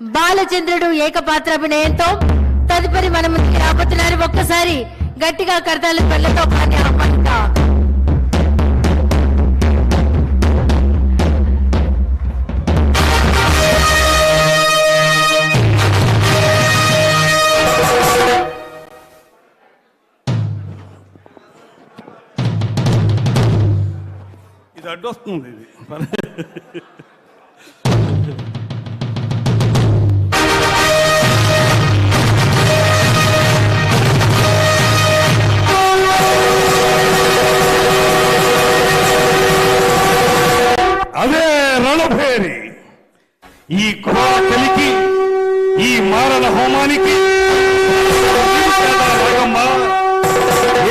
బాలచంద్రుడు ఏకపాత్రాభినయంతో తదుపరి మన ముందుకు రాబోతున్నారు. ఒక్కసారి గట్టిగా కర్తాల పళ్ళతో కానీ ఆహ్వానిద్దాం ఇది అడ్డొస్తుంది ఇది. రణభేరి ఈ ఘోర కలికి ఈ మారణ హోమానికి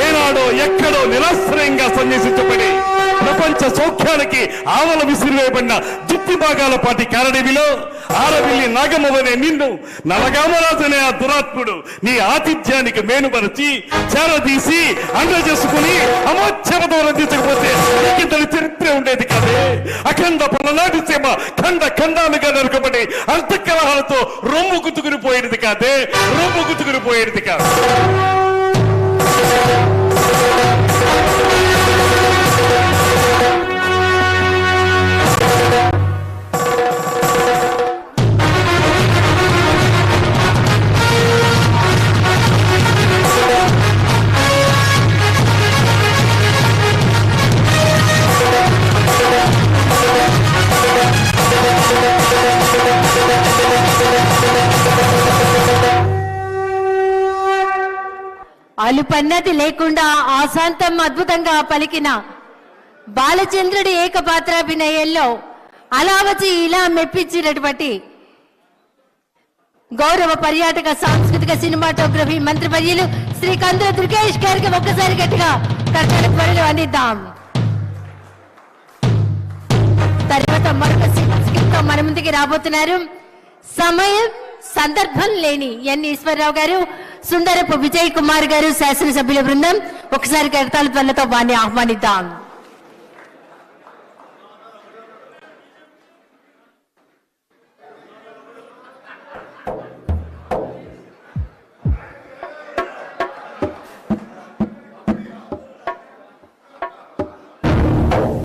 ఏనాడో ఎక్కడో నిరాశ్రయంగా సన్యసించబడి ప్రపంచ సౌఖ్యానికి ఆవల విసిరివేయబడిన దుప్పి భాగాల పాటి కారడవిలో ఆరవిల్లి నాగమవనే నిన్ను నలగామరాజనే ఆ దురాత్ముడు నీ ఆతిథ్యానికి మేనుపరచి చేరదీసి అండ చేసుకుని అమోచ్యమతో రందించకపోతే చరిత్ర అఖండ పలనాటి సీమ ఖండ ఖండాలుగా నరకబడి అంతఃకలహాలతో రొమ్ము గుతుకుని పోయేది కాదే రొమ్ము గుతుకుని పోయేది కాదు. అలుపన్నది లేకుండా ఆశాంతం అద్భుతంగా పలికిన బాలచంద్రుడి ఏకపాత్రాభినయంలో అలా వచ్చి ఇలా మెప్పించినటువంటి గౌరవ పర్యాటక సాంస్కృతిక సినిమాటోగ్రఫీ మంత్రివర్యులు శ్రీ కందుల దుర్గేష్ గారికి ఒక్కసారి గట్టిగా కర్తల పనులు అందిద్దాం. తర్వాత మరొక స్కిట్తో మన ముందుకి రాబోతున్నారు. సమయం సందర్భం లేని ఎన్ ఈశ్వరరావు గారు. సుందరపు విజయ్ కుమార్ గారు శాసనసభ్యుల బృందం. ఒకసారి కడతాల త్వరలతో వారిని ఆహ్వానిద్దాం.